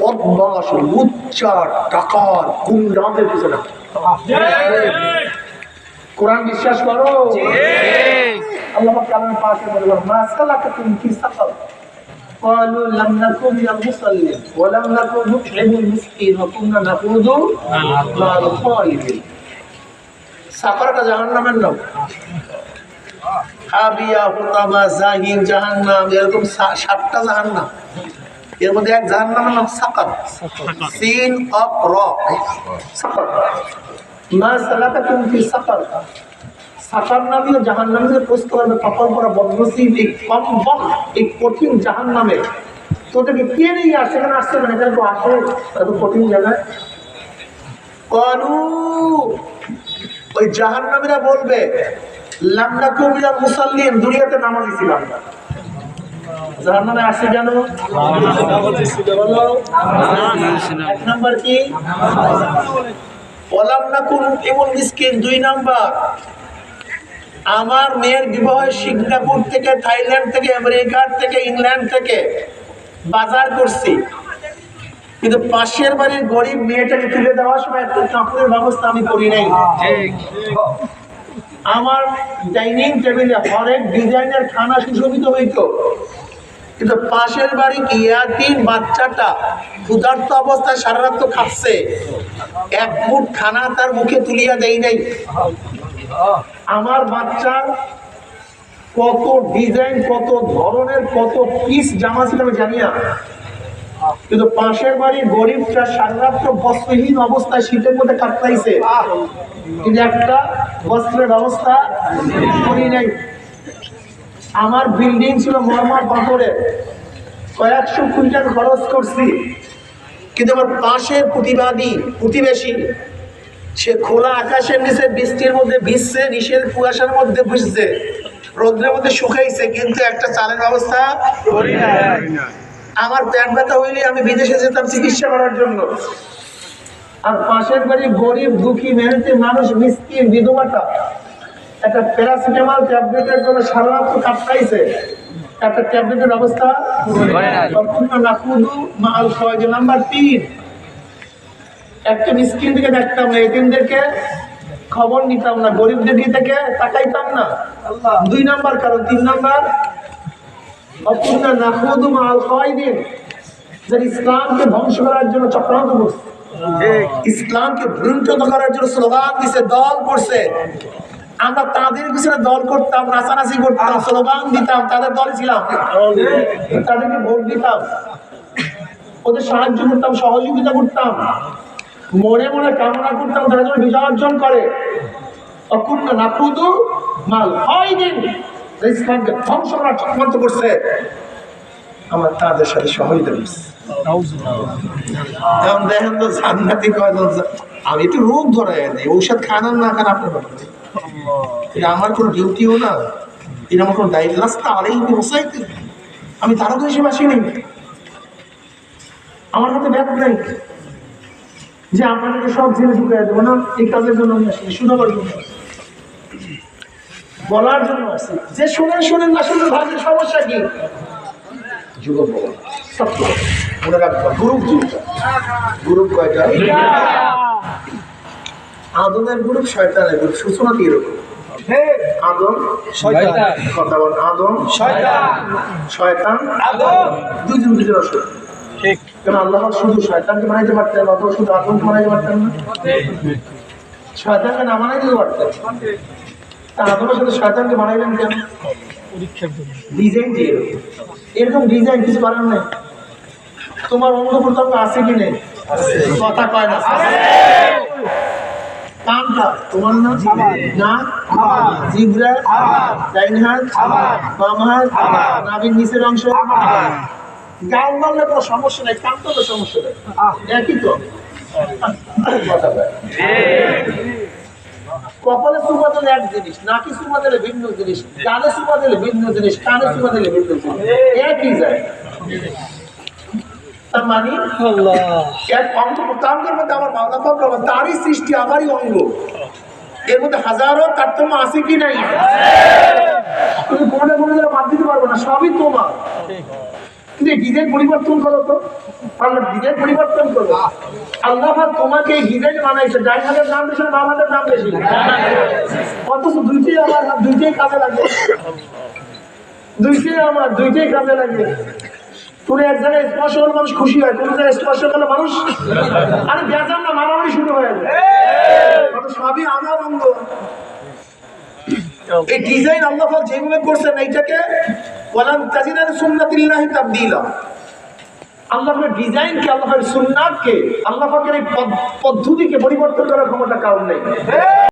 বদমাস লুচ্চা টাকার গুন্ডাদের পিছনে কোরআন বিশ্বাস করো আল্লাহ কালামের পাশে বলে মা সালাকা তুমি কি সাকার قالوا لم نكن من المصلين ولم نكن نطعم المسكين وكنا نخوض مع الخائضين সাফারটা জাহান্নামের নাম। হাবিয়া, হুতামা জাহির জাহান্নাম, এরকম সাতটা জাহান্নাম। এর মধ্যে এক জাহান্নামের নাম সাকার। সিন অফ র। সাকার। মা সালাকা তুমি সাকার। সাকার নামীয় জাহান্নামীদের প্রশ্ন করবে কপাল করা বদনসিব এই এই কঠিন জাহান্নামে। তোদেরকে কে নিয়ে আসছে এখানে আসছে মানে কঠিন জায়গায়। কলু ওই জাহান্নামীরা বলবে, লামনা দুনিয়াতে নামাজি ছিলাম জাহান্নামে এক নাম্বার কি? এমন দুই নাম্বার। আমার মেয়ের বিবাহ সিঙ্গাপুর থেকে, থাইল্যান্ড থেকে, আমেরিকার থেকে, ইংল্যান্ড থেকে বাজার করছি। কিন্তু পাশের বাড়ির গরিব মেয়েটাকে তুলে দেওয়ার সময় একটু কাপড়ের ব্যবস্থা আমি করি নাই। আমার ডাইনিং টেবিলে হরেক ডিজাইনের খানা সুশোভিত হইত। কিন্তু পাশের বাড়ি ইয়াতিম বাচ্চাটা ক্ষুধার্ত অবস্থায় সারা রাত তো খাচ্ছে। এক মুঠ খানা তার মুখে তুলিয়া দেই নাই। আমার বাচ্চার কত ডিজাইন, কত ধরনের, কত পিস জামা ছিল আমি জানি না। কিন্তু পাশের বাড়ির গরিবটা সারা রাত তো বস্ত্রহীন অবস্থায় শীতের মধ্যে কাটলাইছে কিন্তু একটা বস্ত্রের ব্যবস্থা করি নাই। আমার বিল্ডিং ছিল মরমার পাথরে। কয়েকশো কুইন্টাল খরচ করছি। কিন্তু আমার পাশের প্রতিবাদী প্রতিবেশী সে খোলা আকাশের নিচে বৃষ্টির মধ্যে ভিজছে নিষের কুয়াশার মধ্যে ভিজছে রোদ্রের মধ্যে শুকাইছে কিন্তু একটা চালের ব্যবস্থা করি না আমার পেট ব্যথা হইলে আমি বিদেশে যেতাম চিকিৎসা করার জন্য। আর পাশের বাড়ি গরিব দুঃখী মেহনতি মানুষ মিসকিন বিধবাটা একটা প্যারাসিটামল ট্যাবলেটের জন্য সারা রাত কাটকাইছে। একটা ট্যাবলেটের অবস্থা। মাল খাওয়াই যে নাম্বার তিন। একটা মিসকিন দিকে দেখতাম না এতিমদেরকে খবর নিতাম না গরিবদের দিকে থেকে তাকাইতাম না। দুই নাম্বার কারণ তিন নাম্বার অপূর্ণা নাকুদু মাল খাওয়াই দিন যে ইসলামকে ধ্বংস করার জন্য চক্রান্ত করছে। ইসলামকে ভ্রুণ্ঠিত করার জন্য স্লোগান দিছে দল করছে। আমরা তাদের পিছনে দল করতাম নাচানাচি করতাম স্লোগান দিতাম তাদের দল ছিলাম। তাদেরকে ভোট দিতাম। ওদের সাহায্য করতাম সহযোগিতা করতাম। মনে মনে কামনা করতাম তারা যেন বিজয় অর্জন করে। অকুণ্ণ নাকুদু মাল হয় দিন ইসলামকে ধ্বংস করার চক্রান্ত করছে আমার তাদের সাথে সহযোগিতা করছে আমি আমার কোনো না। আমার কোনো দায়িত্ব রাস্তা আমি আসিনি আমার হাতে ব্যাগ নেই। যে আপনাদেরকে সব জেনে ঢুকাই দেবো না, এই কাজের জন্য আমি আসি শোনাবার জন্য আসি। বলার জন্য আসি যে শোনেন শোনেন না শুনেন ভাবেন সমস্যা কি? যুবক সত্য মনে রাখবা গ্রুপ দুইটা। গ্রুপ কয়টা? আদমের গ্রুপ শয়তানের গ্রুপ। সূচনা কি এরকম? আদম শয়তান। কথা বল আদম শয়তান। শয়তান আদম। দুজন দুজন অসুখ ঠিক। কেন আল্লাহ শুধু শয়তানকে বানাইতে পারতেন অথবা শুধু আদমকে বানাইতে পারতেন না? শয়তানকে না বানাই দিতে পারতেন? আদমের সাথে শয়তানকে বানাইলেন কেন? ডিজাইন দিয়ে। এরকম ডিজাইন কিছু করার নেই? তোমার অঙ্গ প্রত্যঙ্গ আছে কি নেই? কথা কয় না। কানটা তোমার না? না জিব্রা ডাইন হাত বাম হাত নাভির নিচের অংশ? গাল মারলে কোনো সমস্যা নেই কান তো সমস্যা নেই। একই তো। কথা কয়। কপালে চুমা দিলে এক জিনিস নাকি চুমা দিলে ভিন্ন জিনিস কানে চুমা দিলে ভিন্ন জিনিস কানে চুমা দিলে ভিন্ন জিনিস। একই যায়। তার মানে এক অঙ্গ প্রত্যঙ্গের মধ্যে আমার প্রমাণ তারই সৃষ্টি আমারই অঙ্গ। এর মধ্যে হাজারো তারতম্য আছে কি নাই? তুমি কোনটা কোনো জায়গায় বাদ দিতে পারব না সবই তোমার। পরিবর্তন তো। পরিবর্তন তোমাকে অথচ দুইটাই আমার, দুইটাই কাজে লাগে। দুইটাই আমার, দুইটাই কাজে লাগে। এক জায়গায় স্পর্শ হলে মানুষ খুশি হয় জায়গায় স্পর্শ করলে মানুষ আরে বেজান না, মারামারি শুরু হয়ে যায়। সবই আমার অঙ্গ এই ডিজাইন আল্লাহ যেভাবে করছেন, এইটাকে ওয়ালান তাজিদান সুন্নাতিল্লাহি তাবদীলা। আল্লাহ পাকের ডিজাইনকে পাকের সুন্নাতকে পদ্ধতিকে পরিবর্তন করার ক্ষমতা কারণ নেই।